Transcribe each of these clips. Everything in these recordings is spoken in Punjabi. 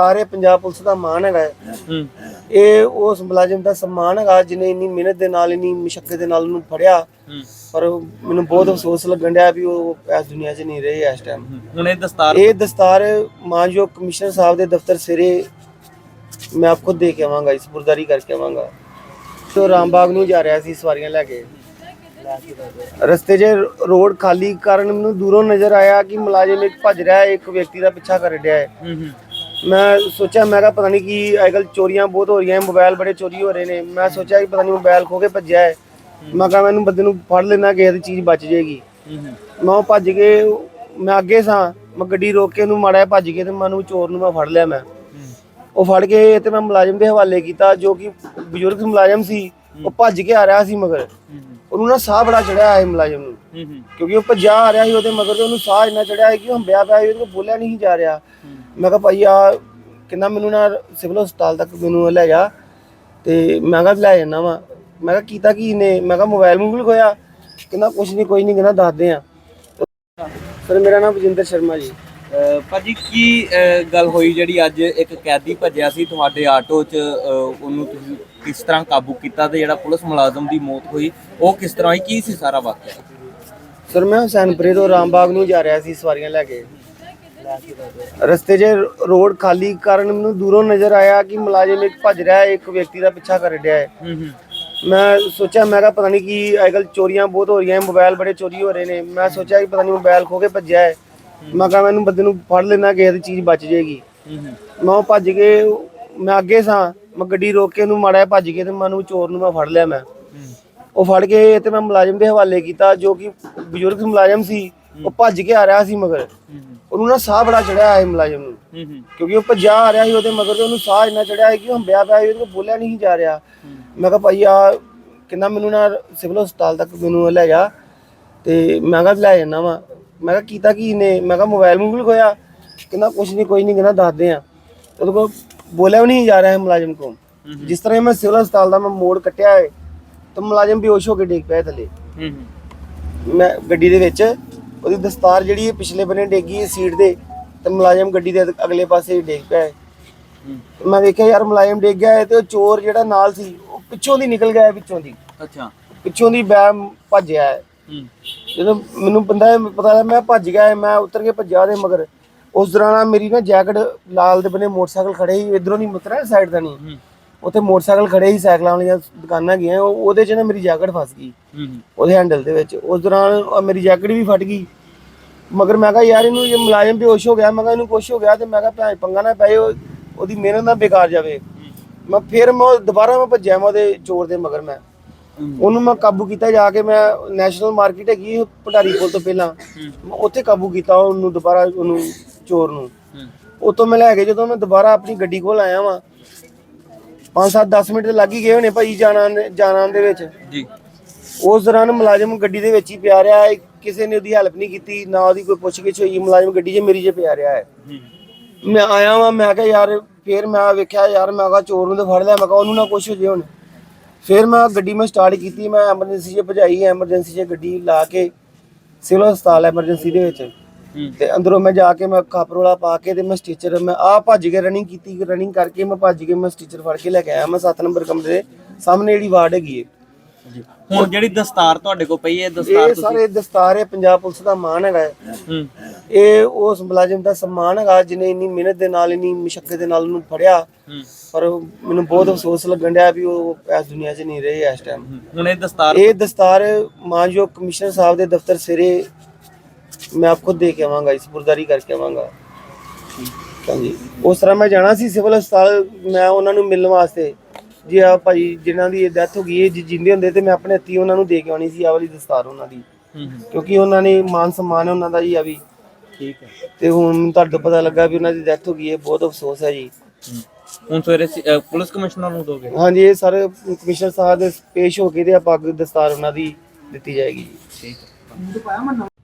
ਹੈ ਪੰਜਾਬ ਪੁਲਿਸ ਦਾ ਮਾਣ ਹੈਗਾ ਹੈ। ਹੂੰ। ਇਹ ਉਸ ਮੁਲਾਜ਼ਮ ਦਾ ਸਨਮਾਨ ਹੈਗਾ ਜਿਹਨੇ ਇੰਨੀ ਮਿਹਨਤ ਦੇ ਨਾਲ ਇੰਨੀ ਮੁਸ਼ਕਲ ਦੇ ਨਾਲ ਉਹਨੂੰ ਫੜਿਆ। ਹੂੰ। ਪਰ ਮੈਨੂੰ ਬਹੁਤ ਅਫਸੋਸ ਲੱਗਣ ਡਿਆ ਵੀ ਉਹ ਇਸ ਦੁਨੀਆ 'ਚ ਨਹੀਂ ਰਹੇ ਇਸ ਟਾਈਮ ਹੁਣ ਇਹ ਦਸਤਾਰ ਇਹ ਦਸਤਾਰ ਮਾਨਯੋਗ ਕਮਿਸ਼ਨਰ ਸਾਹਿਬ ਦੇ ਦਫ਼ਤਰ ਸਿਰੇ ਮੈਂ ਆਪ ਖੁਦ ਦੇ ਕੇ ਆਵਾਂਗਾ ਇਸ ਸਪੁਰਦਾਰੀ ਕਰਕੇ ਆਵਾਂਗਾ। ਤੋਂ ਰਾਮਬਾਗ ਨੂੰ ਜਾ ਰਿਹਾ ਸੀ ਸਵਾਰੀਆਂ ਲੈ ਕੇ। ਰਸਤੇ 'ਚ ਰੋਡ ਖਾਲੀ ਕਾਰਨ ਮੈਨੂੰ ਦੂਰੋਂ ਨਜ਼ਰ ਆਇਆ ਕਿ ਮੁਲਾਜ਼ਮ ਇੱਕ ਭੱਜ ਰਿਹਾ ਹੈ ਇੱਕ ਵਿਅਕਤੀ ਦਾ ਪਿੱਛਾ ਕਰ ਰਿਹਾ ਹੈ। ਹੂੰ ਹੂੰ। ਮੈਂ ਸੋਚਿਆ ਮੈਂ ਕਿਹਾ ਪਤਾ ਨਹੀਂ ਕੀ ਅੱਜਕੱਲ ਚੋਰੀਆਂ ਬਹੁਤ ਹੋ ਰਹੀਆਂ ਮੋਬਾਈਲ ਬੜੇ ਚੋਰੀ ਹੋ ਰਹੇ ਨੇ। ਮੈਂ ਸੋਚਿਆ ਕਿ ਪਤਾ ਨਹੀਂ ਮੋਬਾਈਲ ਖੋ ਕੇ ਭੱਜਿਆ ਹੈ। ਮੈਂ ਕਿਹਾ ਮੈਨੂੰ ਬੰਦੇ ਨੂੰ ਫੜ ਲੈਣਾ ਕਿਸੇ ਦੀ ਚੀਜ਼ ਬਚ ਜਾਏਗੀ। ਮੈਂ ਉਹ ਭੱਜ ਕੇ ਮੈਂ ਅੱਗੇ ਸਾਂ ਮੈਂ ਗੱਡੀ ਰੋਕ ਕੇ ਉਹਨੂੰ ਮਾੜਾ ਭੱਜ ਕੇ ਤੇ ਮੈਂ ਉਹਨੂੰ ਚੋਰ ਨੂੰ ਮੈਂ ਫੜ ਲਿਆ ਮੈਂ। ਉਹ ਫੜ ਕੇ ਤੇ ਮੈਂ ਮੁਲਾਜ਼ਮ ਦੇ ਹਵਾਲੇ ਕੀਤਾ ਜੋ ਕਿ ਬਜ਼ੁਰਗ ਮੁਲਾਜ਼ਮ ਸੀ ਉਹ ਭੱਜ ਕੇ ਆ ਰਿਹਾ ਸੀ ਮਗਰ। ਉਹਨੂੰ ਨਾ ਸਾਹ ਬੜਾ ਚੜਿਆ ਹੈ ਮੁਲਾਜ਼ਮ ਨੂੰ। ਕਿਉਂਕਿ ਉਹ ਭੱਜਾ ਆ ਰਿਹਾ ਸੀ ਉਹਦੇ ਮਗਰ ਤੇ ਉਹਨੂੰ ਸਾਹ ਇੰਨਾ ਚੜਿਆ ਹੈ ਕਿ ਹੰਬਿਆ ਪਿਆ ਸੀ ਕੋਲ ਬੋਲਿਆ ਨਹੀਂ ਜਾ ਰਿਹਾ। ਮੈਂ ਕਿਹਾ ਭਾਈ ਆ ਕਹਿੰਦਾ ਮੈਨੂੰ ਨਾ ਸਿਵਲ ਹਸਪਤਾਲ ਤੱਕ ਮੈਨੂੰ ਲੈ ਜਾ ਤੇ ਮੈਂ ਕਿਹਾ ਲੈ ਜਾਣਾ ਵਾ। ਮੈਂ ਕਿਹਾ ਕੀਤਾ ਕੀ ਨੇ ਮੈਂ ਕਿਹਾ ਮੋਬਾਈਲ ਮੂਬਲ ਖੋਇਆ। ਕਹਿੰਦਾ ਕੁਛ ਨਹੀਂ ਕੋਈ ਨਹੀਂ ਕਹਿੰਦਾ ਦੱਸਦੇ ਆ। ਸਰ ਮੇਰਾ ਨਾਮ ਵਜਿੰਦਰ ਸ਼ਰਮਾ ਜੀ। ਅਹ ਭਾਜੀ ਕੀ ਅਹ ਗੱਲ ਹੋਈ ਜਿਹੜੀ ਅੱਜ ਇੱਕ ਕੈਦੀ ਭੱਜਿਆ ਸੀ ਤੁਹਾਡੇ ਆਟੋ 'ਚ ਅਹ ਉਹਨੂੰ ਤੁਸੀਂ ਕਿਸ ਤਰ੍ਹਾਂ ਕਾਬੂ ਕੀਤਾ ਤੇ ਜਿਹੜਾ ਪੁਲਿਸ ਮੁਲਾਜ਼ਮ ਦੀ ਮੌਤ ਹੋਈ ਉਹ ਕਿਸ ਤਰ੍ਹਾਂ ਹੋਈ ਕੀ ਸੀ ਸਾਰਾ ਵਾਕਿਆ? ਸਰ ਮੈਂ ਹੁਸੈਨਪੁਰੇ ਤੋਂ ਰਾਮਬਾਗ ਨੂੰ ਜਾ ਰਿਹਾ ਸੀ ਸਵਾਰੀਆਂ ਲੈ ਕੇ। ਰਸਤੇ 'ਚ ਰੋਡ ਖਾਲੀ ਕਾਰਨ ਮੈਨੂੰ ਦੂਰੋਂ ਨਜ਼ਰ ਆਇਆ ਕਿ ਮੁਲਾਜ਼ਮ ਇੱਕ ਭੱਜ ਰਿਹਾ ਹੈ ਇੱਕ ਵਿਅਕਤੀ ਦਾ ਪਿੱਛਾ ਕਰ ਰਿਹਾ ਹੈ। ਮੈਂ ਸੋਚਿਆ ਮੈਂ ਕਿਹਾ ਪਤਾ ਨਹੀਂ ਕੀ ਅੱਜਕੱਲ ਚੋਰੀਆਂ ਬਹੁਤ ਹੋ ਰਹੀਆਂ ਮੋਬਾਈਲ ਬੜੇ ਚੋਰੀ ਹੋ ਰਹੇ ਨੇ। ਮੈਂ ਸੋਚਿਆ ਕਿ ਪਤਾ ਨਹੀਂ ਮੋਬਾਈਲ ਖੋ ਕੇ ਭੱਜਿਆ ਹੈ। ਮੈਂ ਕਿਹਾ ਮੈਨੂੰ ਬੰਦੇ ਨੂੰ ਫੜ ਲੈਣਾ ਕਿਸੇ ਦੀ ਚੀਜ਼ ਬਚ ਜਾਏਗੀ। ਮੈਂ ਉਹ ਭੱਜ ਕੇ ਮੈਂ ਅੱਗੇ ਸਾਂ ਮੈਂ ਗੱਡੀ ਰੋਕ ਕੇ ਉਹਨੂੰ ਮਾੜਾ ਭੱਜ ਕੇ ਤੇ ਮੈਂ ਉਹਨੂੰ ਚੋਰ ਨੂੰ ਮੈਂ ਫੜ ਲਿਆ ਮੈਂ। ਉਹ ਫੜ ਕੇ ਤੇ ਮੈਂ ਮੁਲਾਜ਼ਮ ਦੇ ਹਵਾਲੇ ਕੀਤਾ ਜੋ ਕਿ ਬਜ਼ੁਰਗ ਮੁਲਾਜ਼ਮ ਸੀ ਉਹ ਭੱਜ ਕੇ ਆ ਰਿਹਾ ਸੀ ਮਗਰ। ਉਹਨੂੰ ਨਾ ਸਾਹ ਬੜਾ ਚੜਿਆ ਹੈ ਮੁਲਾਜ਼ਮ ਨੂੰ। ਹੂੰ ਹੂੰ। ਕਿਉਂਕਿ ਉਹ ਭੱਜਾ ਆ ਰਿਹਾ ਸੀ ਉਹਦੇ ਮਗਰ ਤੇ ਉਹਨੂੰ ਸਾਹ ਇੰਨਾ ਚੜਿਆ ਹੈ ਕਿ ਉਹ ਹੰਬਿਆ ਪਿਆ ਸੀ ਉਹਦੇ ਕੋਲ ਬੋਲਿਆ ਨਹੀਂ ਜਾ ਰਿਹਾ। ਮੈਂ ਕਿਹਾ ਭਾਈ ਆ ਕਹਿੰਦਾ ਮੈਨੂੰ ਨਾ ਸਿਵਲ ਹਸਪਤਾਲ ਤੱਕ ਮੈਨੂੰ ਲੈ ਜਾ ਤੇ ਮੈਂ ਕਿਹਾ ਲੈ ਜਾਣਾ ਵਾ। ਮੈਂ ਕਿਹਾ ਕੀਤਾ ਕੀ ਨੇ ਮੈਂ ਕਿਹਾ ਮੋਬਾਈਲ ਮੂਬਲ ਖੋਇਆ ਕਹਿੰਦਾ ਕੁਛ ਨਹੀਂ ਕੋਈ ਨਹੀਂ ਕਹਿੰਦਾ ਦੱਸਦੇ ਆ। ਉਹਦੇ ਕੋਲ ਬੋਲਿਆ ਵੀ ਨਹੀਂ ਜਾ ਰਿਹਾ ਹੈ ਮੁਲਾਜ਼ਮ ਕੋਲ। ਜਿਸ ਤਰ੍ਹਾਂ ਮੈਂ ਸਿਵਲ ਹਸਪਤਾਲ ਦਾ ਮੈਂ ਮੋੜ ਕੱਟਿਆ ਹੈ ਤਾਂ ਮੁਲਾਜ਼ਮ ਬੇਹੋਸ਼ ਹੋ ਕੇ ਡਿੱਗ ਪਿਆ ਥੱਲੇ। ਹੂੰ ਹੂੰ। ਮੈਂ ਗੱਡੀ ਦੇ ਵਿੱਚ ਉਹਦੀ ਦਸਤਾਰ ਜਿਹੜੀ ਪਿਛਲੇ ਬੰਨੇ ਡੇਗੀ ਸੀਟ ਦੇ ਤੇ ਮੁਲਾਜ਼ਮ ਗੱਡੀ ਦੇ ਅਗਲੇ ਪਾਸੇ ਡੇਗ ਪਿਆ ਹੈ ਮੈਂ ਵੇਖਿਆ ਯਾਰ ਮੁਲਾਜ਼ਮ ਡਿੱਗ ਗਿਆ ਹੈ ਤੇ ਉਹ ਚੋਰ ਜਿਹੜਾ ਨਾਲ ਸੀ ਉਹ ਪਿੱਛੋਂ ਦੀ ਨਿਕਲ ਗਿਆ ਹੈ ਪਿੱਛੋਂ ਦੀ। ਅੱਛਾ। ਪਿੱਛੋਂ ਦੀ ਬੈ ਭੱਜਿਆ ਹੈ ਹੂੰ। ਜਦੋਂ ਮੈਨੂੰ ਬੰਦਾ ਪਤਾ ਲੱਗਾ ਮੈਂ ਭੱਜ ਗਿਆ ਹੈ, ਮੈਂ ਉਤਰ ਕੇ ਭੱਜਾ ਉਹਦੇ ਮਗਰ। ਉਸ ਦੌਰਾਨ ਮੇਰੀ ਨਾ ਜੈਕਟ ਲਾਲ ਦੇ ਬੰਨੇ ਮੋਟਰਸਾਈਕਲ ਖੜੇ ਸੀ ਇਧਰੋਂ ਨਹੀਂ ਮੁਤਰਾ ਸਾਈਡ ਦਾ ਨਹੀਂ। ਹੂੰ। ਉੱਥੇ ਮੋਟਰਸਾਈਕਲ ਖੜੇ ਸੀ ਸਾਈਕਲਾਂ ਵਾਲੀਆਂ ਦੁਕਾਨਾਂ ਗਈਆਂ ਉਹ- ਉਹਦੇ 'ਚ ਨਾ ਮੇਰੀ ਜੈਕਟ ਫਸ ਗਈ। ਹੂੰ ਉਹਦੇ ਹੈਂਡਲ ਦੇ ਵਿੱਚ। ਉਸ ਦੌਰਾਨ ਮੇਰੀ ਜੈਕਟ ਵੀ ਫਟ ਗਈ। ਮਗਰ ਮੈਂ ਕਿਹਾ ਯਾਰ ਇਹਨੂੰ ਇਹ ਮੁਲਾਜ਼ਮ ਬੇਹੋਸ਼ ਹੋ ਗਿਆ, ਮੈਂ ਕਿਹਾ ਇਹਨੂੰ ਕੁਛ ਹੋ ਗਿਆ ਤੇ ਮੈਂ ਕਿਹਾ ਭੈਣ ਪੰਗਾ ਨਾ ਪਏ ਉਹ- ਉਹਦੀ ਮਿਹਨਤ ਨਾ ਬੇਕਾਰ ਜਾਵੇ। ਮੈਂ ਫਿਰ ਮੈਂ ਉਹ ਦੁਬਾਰਾ ਮੈਂ ਭੱਜਿਆ ਮੈਂ ਉਹਦੇ ਚੋਰ ਦੇ ਮਗਰ ਮੈਂ। ਉਹਨੂੰ ਮੈਂ ਕਾਬੂ ਕੀਤਾ ਜਾ ਕੇ ਮੈਂ ਨੈਸ਼ਨਲ ਮਾਰਕੀਟ ਹੈਗੀ ਭੰਡਾਰੀ ਪੁਲ ਤੋਂ ਪਹਿਲਾਂ। ਮੈਂ ਉੱਥੇ ਕਾਬੂ ਕੀਤਾ ਉਹਨੂੰ ਦੁਬਾਰਾ ਉਹਨੂੰ ਚੋਰ ਨੂੰ। ਹੂੰ ਉਤੋਂ ਮੈਂ ਲੈ ਕੇ ਜਦੋਂ ਮੈਂ ਦੁਬਾਰਾ ਆਪਣੀ ਗੱਡੀ ਕੋਲ ਆਇਆ ਵਾਂ 5-7 10 ਮਿੰਟ ਤੇ ਲੱਗ ਹੀ ਗਏ ਹੋਣੇ ਭਾਈ ਜਾਣਾ ਜਾਣਾ ਦੇ ਵਿੱਚ। ਜੀ। ਉਸ ਦੌਰਾਨ ਮੁਲਾਜ਼ਮ ਗੱਡੀ ਦੇ ਵਿੱਚ ਹੀ ਪਿਆ ਰਿਹਾ ਹੈ। ਕਿਸੇ ਨੇ ਉਹਦੀ ਹੈਲਪ ਨਹੀਂ ਕੀਤੀ ਨਾ ਉਹਦੀ ਕੋਈ ਪੁੱਛਗਿੱਛ ਹੋਈ। ਮੁਲਾਜ਼ਮ ਗੱਡੀ 'ਚ ਮੇਰੀ 'ਚ ਪਿਆ ਰਿਹਾ ਹੈ। ਮੈਂ ਆਇਆ ਵਾਂ ਮੈਂ ਕਿਹਾ ਯਾਰ ਫੇਰ ਮੈਂ ਵੇਖਿਆ ਯਾਰ ਮੈਂ ਕਿਹਾ ਚੋਰ ਨੂੰ ਤਾਂ ਫੜ ਲਿਆ। ਮੈਂ ਕਿਹਾ ਉਹਨੂੰ ਨਾ ਕੁਛ ਹੋ ਜੇ ਹੁਣ। ਫਿਰ ਮੈਂ ਗੱਡੀ ਮੈਂ ਸਟਾਰਟ ਕੀਤੀ ਮੈਂ ਐਮਰਜੈਂਸੀ 'ਚ ਭਜਾਈ ਐਮਰਜੈਂਸੀ 'ਚ ਗੱਡੀ ਲਾ ਕੇ ਸਿਵਲ ਹਸਪਤਾਲ ਐਮਰਜੈਂਸੀ ਦੇ ਵਿੱਚ। ਤੇ ਅੰਦਰੋਂ ਮੈਂ ਜਾ ਕੇ ਮੈਂ ਕਾਪਰੋਲਾ ਪਾ ਕੇ ਤੇ ਮੈਂ ਸਟੀਚਰ ਮੈਂ ਆ ਭੱਜ ਕੇ ਰਨਿੰਗ ਕੀਤੀ। ਰਨਿੰਗ ਕਰਕੇ ਮੈਂ ਭੱਜ ਕੇ ਮੈਂ ਸਟੀਚਰ ਫੜ ਕੇ ਲੈ ਕੇ ਆਇਆ। ਮੈਂ 7 ਨੰਬਰ ਕਮਰੇ ਦੇ ਸਾਹਮਣੇ ਜਿਹੜੀ ਵਾਰਡ ਹੈਗੀ ਹੈ ਜੀ ਹੁਣ ਜਿਹੜੀ ਦਸਤਾਰ ਤੁਹਾਡੇ ਕੋਲ ਪਈ ਹੈ ਦਸਤਾਰ ਇਹ ਸਾਰੇ ਦਸਤਾਰ ਹੈ ਪੰਜਾਬ ਪੁਲਿਸ ਦਾ ਮਾਣ ਹੈਗਾ ਹੈ। ਹੂੰ। ਇਹ ਉਸ ਮੁਲਾਜ਼ਮ ਦਾ ਸਨਮਾਨ ਹੈਗਾ ਜਿਹਨੇ ਇੰਨੀ ਮਿਹਨਤ ਦੇ ਨਾਲ ਇੰਨੀ ਮੁਸ਼ਕਲ ਦੇ ਨਾਲ ਉਹਨੂੰ ਫੜਿਆ। ਹੂੰ। ਪਰ ਮੈਨੂੰ ਬਹੁਤ ਅਫਸੋਸ ਲੱਗਣ ਡਿਆ ਵੀ ਉਹ ਇਸ ਦੁਨੀਆ 'ਚ ਨਹੀਂ ਰਹੇ ਇਸ ਟਾਈਮ ਹੁਣ ਇਹ ਦਸਤਾਰ ਇਹ ਦਸਤਾਰ ਮਾਨਯੋਗ ਕਮਿਸ਼ਨਰ ਸਾਹਿਬ ਦੇ ਦਫ਼ਤਰ ਸਿਰੇ ਮੈਂ ਆਪ ਖੁਦ ਦੇ ਕੇ ਆਵਾਂਗਾ ਇਸ ਸਪੁਰਦਾਰੀ ਕਰਕੇ ਆਵਾਂਗਾ। ਹਾਂਜੀ। ਉਸ ਤਰ੍ਹਾਂ ਮੈਂ ਜਾਣਾ ਸੀ ਸਿਵਲ ਹਸਪਤਾਲ ਮੈਂ ਉਹਨਾਂ ਨੂੰ ਮਿਲਣ ਵਾਸਤੇ। ਜੀ ਆ ਭਾਈ ਜਿਨ੍ਹਾਂ ਦੀ ਡੈਥ ਹੋ ਗਈ ਹੈ ਜੇ ਜਿੰਦੇ ਹੁੰਦੇ ਤੇ ਮੈਂ ਆਪਣੇ ਹੱਥੀਂ ਉਹਨਾਂ ਨੂੰ ਦੇ ਕੇ ਆਉਣੀ ਸੀ ਆ ਵਾਲੀ ਦਸਤਾਰ ਉਹਨਾਂ ਦੀ। ਕਿਉਂਕਿ ਉਹਨਾਂ ਨੇ ਮਾਨ ਸਨਮਾਨ ਹੈ ਉਹਨਾਂ ਦਾ ਜੀ ਆ ਵੀ। ਠੀਕ ਹੈ। ਤੇ ਹੁਣ ਤੁਹਾਡੇ ਪਤਾ ਲੱਗਾ ਵੀ ਉਹਨਾਂ ਦੀ ਡੈਥ ਹੋ ਗਈ ਹੈ ਬਹੁਤ ਅਫਸੋਸ ਹੈ ਜੀ। ਹੁਣ ਸਵੇਰੇ ਸ- ਅਹ ਪੁਲਿਸ ਕਮਿਸ਼ਨਰ ਨੂੰ ਦੋਗੇ? ਹਾਂਜੀ ਇਹ ਸਾਰੇ ਕਮਿਸ਼ਨਰ ਸਾਹਿਬ ਦੇ ਪੇਸ਼ ਹੋ ਕੇ ਤੇ ਆਪਾਂ ਅੱਗੇ ਦਸਤਾਰ ਉਹਨਾਂ ਦੀ ਦਿੱਤੀ ਜਾਏਗੀ ਜੀ। ਠੀਕ ਹੈ।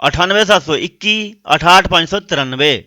98721 68593